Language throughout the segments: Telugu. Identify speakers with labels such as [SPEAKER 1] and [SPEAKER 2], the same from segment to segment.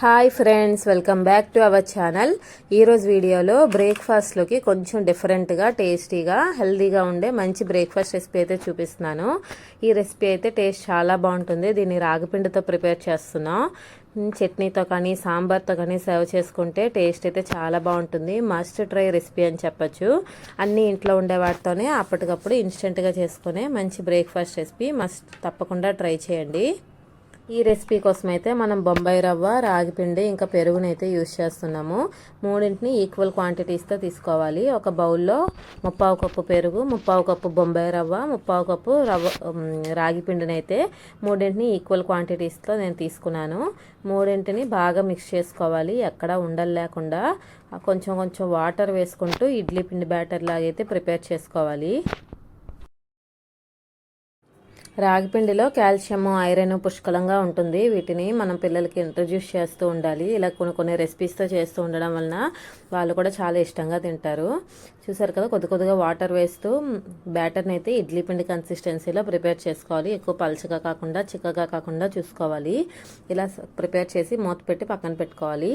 [SPEAKER 1] Hi friends welcome back to our channel ఈరోజు వీడియోలో బ్రేక్ఫాస్ట్లోకి కొంచెం డిఫరెంట్గా టేస్టీగా హెల్దీగా ఉండే మంచి బ్రేక్ఫాస్ట్ రెసిపీ అయితే చూపిస్తున్నాను. ఈ రెసిపీ అయితే టేస్ట్ చాలా బాగుంటుంది. దీన్ని రాగిపిండితో ప్రిపేర్ చేస్తున్నాం. చట్నీతో కానీ సాంబార్తో కానీ సర్వ్ చేసుకుంటే టేస్ట్ అయితే చాలా బాగుంటుంది. మస్ట్ ట్రై రెసిపీ అని చెప్పచ్చు. అన్నీ ఇంట్లో ఉండే వాటితోనే అప్పటికప్పుడు ఇన్స్టెంట్గా చేసుకునే మంచి బ్రేక్ఫాస్ట్ రెసిపీ మస్ట్ తప్పకుండా ట్రై చేయండి. ఈ రెసిపీ కోసం అయితే మనం బొంబాయి రవ్వ రాగిపిండి ఇంకా పెరుగునైతే యూజ్ చేస్తున్నాము. మూడింటిని ఈక్వల్ క్వాంటిటీస్తో తీసుకోవాలి. ఒక బౌల్లో ముప్పావు కప్పు పెరుగు ముప్పావు కప్పు బొంబాయి రవ్వ ముప్పావు కప్పు రవ్వ రాగిపిండిని అయితే మూడింటిని ఈక్వల్ క్వాంటిటీస్తో నేను తీసుకున్నాను. మూడింటిని బాగా మిక్స్ చేసుకోవాలి. ఎక్కడ ఉండలు లేకుండా కొంచెం కొంచెం వాటర్ వేసుకుంటూ ఇడ్లీ పిండి బ్యాటర్ లాగైతే ప్రిపేర్ చేసుకోవాలి. రాగిపిండిలో కాల్షియం ఐరన్ పుష్కలంగా ఉంటుంది. వీటిని మనం పిల్లలకి ఇంట్రడ్యూస్ చేస్తూ ఉండాలి. ఇలా కొన్ని కొన్ని రెసిపీస్తో చేస్తూ ఉండడం వలన వాళ్ళు కూడా చాలా ఇష్టంగా తింటారు. చూసారు కదా కొద్ది కొద్దిగా వాటర్ వేస్తూ బ్యాటర్ని అయితే ఇడ్లీ పిండి కన్సిస్టెన్సీలో ప్రిపేర్ చేసుకోవాలి. ఎక్కువ పలచగా కాకుండా చిక్కగా కాకుండా చూసుకోవాలి. ఇలా ప్రిపేర్ చేసి మూత పెట్టి పక్కన పెట్టుకోవాలి.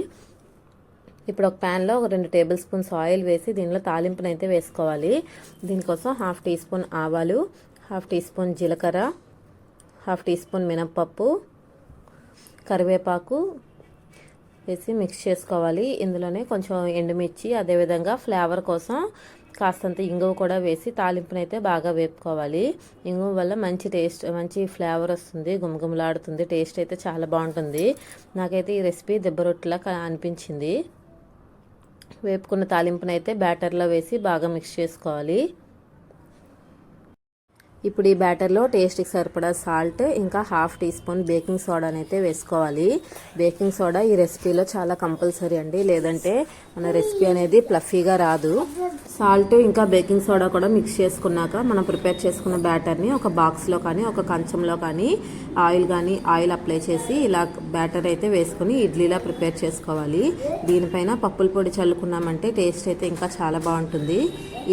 [SPEAKER 1] ఇప్పుడు ఒక ప్యాన్లో ఒక రెండు టేబుల్ స్పూన్స్ ఆయిల్ వేసి దీనిలో తాలింపునైతే వేసుకోవాలి. దీనికోసం హాఫ్ టీ స్పూన్ ఆవాలు హాఫ్ టీ స్పూన్ జీలకర్ర హాఫ్ టీ స్పూన్ మినప్పప్పు కరివేపాకు వేసి మిక్స్ చేసుకోవాలి. ఇందులోనే కొంచెం ఎండుమిర్చి అదేవిధంగా ఫ్లేవర్ కోసం కాస్తంత ఇంగువ కూడా వేసి తాలింపునైతే బాగా వేపుకోవాలి. ఇంగువ వల్ల మంచి టేస్ట్ మంచి ఫ్లేవర్ వస్తుంది గుమగుమలాడుతుంది టేస్ట్ అయితే చాలా బాగుంటుంది. నాకైతే ఈ రెసిపీ దెబ్బరొట్టిలా అనిపించింది. వేపుకున్న తాలింపునైతే బ్యాటర్లో వేసి బాగా మిక్స్ చేసుకోవాలి. ఇప్పుడు ఈ బ్యాటర్లో టేస్ట్కి సరిపడా సాల్ట్ ఇంకా హాఫ్ టీ స్పూన్ బేకింగ్ సోడాని అయితే వేసుకోవాలి. బేకింగ్ సోడా ఈ రెసిపీలో చాలా కంపల్సరీ అండి. లేదంటే మన రెసిపీ అనేది ప్లఫీగా రాదు. సాల్ట్ ఇంకా బేకింగ్ సోడా కూడా మిక్స్ చేసుకున్నాక మనం ప్రిపేర్ చేసుకున్న బ్యాటర్ని ఒక బాక్స్లో కానీ ఒక కంచంలో కానీ ఆయిల్ కానీ ఆయిల్ అప్లై చేసి ఇలా బ్యాటర్ అయితే వేసుకుని ఇడ్లీలా ప్రిపేర్ చేసుకోవాలి. దీనిపైన పప్పుల పొడి చల్లుకున్నామంటే టేస్ట్ అయితే ఇంకా చాలా బాగుంటుంది.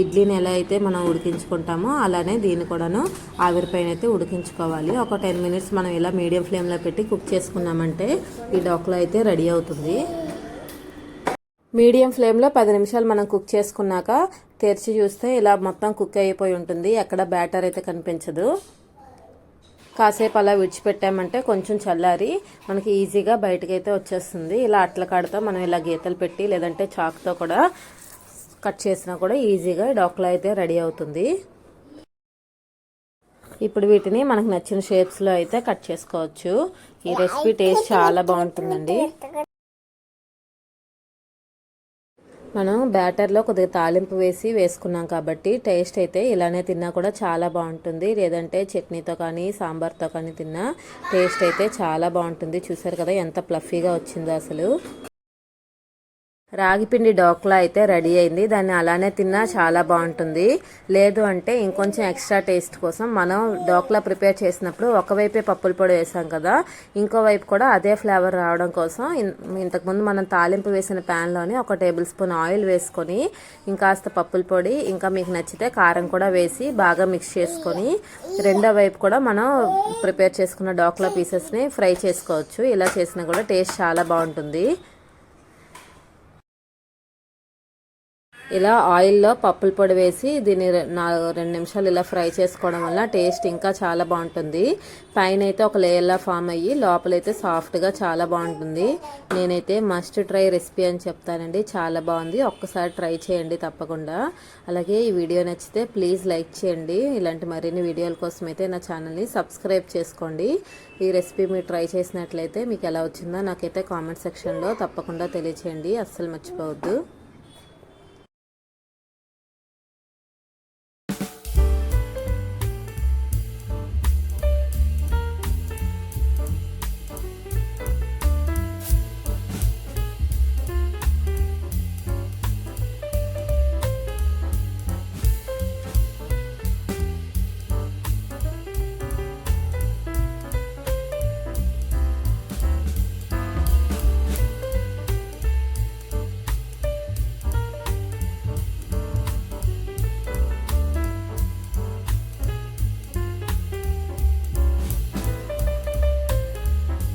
[SPEAKER 1] ఇడ్లీని ఎలా అయితే మనం ఉడికించుకుంటామో అలానే దీన్ని కూడాను ఆవిరిపైన అయితే ఉడికించుకోవాలి. ఒక టెన్ మినిట్స్ మనం ఇలా మీడియం ఫ్లేమ్లో పెట్టి కుక్ చేసుకున్నామంటే ఈ డోక్లా అయితే రెడీ అవుతుంది. మీడియం ఫ్లేమ్లో పది నిమిషాలు మనం కుక్ చేసుకున్నాక తెరిచి చూస్తే ఇలా మొత్తం కుక్ అయిపోయి ఉంటుంది. ఎక్కడ బ్యాటర్ అయితే కనిపించదు. కాసేపు అలా విడిచిపెట్టామంటే కొంచెం చల్లారి మనకి ఈజీగా బయటకైతే అయితే వచ్చేస్తుంది. ఇలా అట్ల కాడతో మనం ఇలా గీతలు పెట్టి లేదంటే చాక్తో కూడా కట్ చేసినా కూడా ఈజీగా డోక్లా అయితే రెడీ అవుతుంది. ఇప్పుడు వీటిని మనకు నచ్చిన షేప్స్లో అయితే కట్ చేసుకోవచ్చు. ఈ రెసిపీ టేస్ట్ చాలా బాగుంటుందండి. మనం బ్యాటర్లో కొద్దిగా తాలింపు వేసి వేసుకున్నాం కాబట్టి టేస్ట్ అయితే ఇలానే తిన్నా కూడా చాలా బాగుంటుంది. లేదంటే చట్నీతో కానీ సాంబార్తో కానీ తిన్నా టేస్ట్ అయితే చాలా బాగుంటుంది. చూసారు కదా ఎంత ప్లఫీగా వచ్చిందో అసలు. రాగిపిండి డోక్లా అయితే రెడీ అయింది. దాన్ని అలానే తిన్నా చాలా బాగుంటుంది. లేదు అంటే ఇంకొంచెం ఎక్స్ట్రా టేస్ట్ కోసం మనం డోక్లా ప్రిపేర్ చేసినప్పుడు ఒకవైపే పప్పుల పొడి వేసాం కదా ఇంకో వైపు కూడా అదే ఫ్లేవర్ రావడం కోసం ఇంతకుముందు మనం తాలింపు వేసిన ప్యాన్లోనే ఒక టేబుల్ స్పూన్ ఆయిల్ వేసుకొని ఇంకాస్త పప్పుల పొడి ఇంకా మీకు నచ్చితే కారం కూడా వేసి బాగా మిక్స్ చేసుకొని రెండో వైపు కూడా మనం ప్రిపేర్ చేసుకున్న డోక్లా పీసెస్ని ఫ్రై చేసుకోవచ్చు. ఇలా చేసినా కూడా టేస్ట్ చాలా బాగుంటుంది. ఇలా ఆయిల్లో పప్పుల పొడి వేసి దీన్ని రెండు నిమిషాలు ఇలా ఫ్రై చేసుకోవడం వల్ల టేస్ట్ ఇంకా చాలా బాగుంటుంది. పైన అయితే ఒక లేయర్లా ఫామ్ అయ్యి లోపలైతే సాఫ్ట్గా చాలా బాగుంటుంది. నేనైతే మస్ట్ ట్రై రెసిపీ అని చెప్తానండి. చాలా బాగుంది. ఒక్కసారి ట్రై చేయండి తప్పకుండా. అలాగే ఈ వీడియో నచ్చితే ప్లీజ్ లైక్ చేయండి. ఇలాంటి మరిన్ని వీడియోల కోసం అయితే నా ఛానల్ని సబ్స్క్రైబ్ చేసుకోండి. ఈ రెసిపీ మీరు ట్రై చేసినట్లయితే మీకు ఎలా వచ్చిందో నాకైతే కామెంట్ సెక్షన్లో తప్పకుండా తెలియచేయండి. అస్సలు మర్చిపోవద్దు.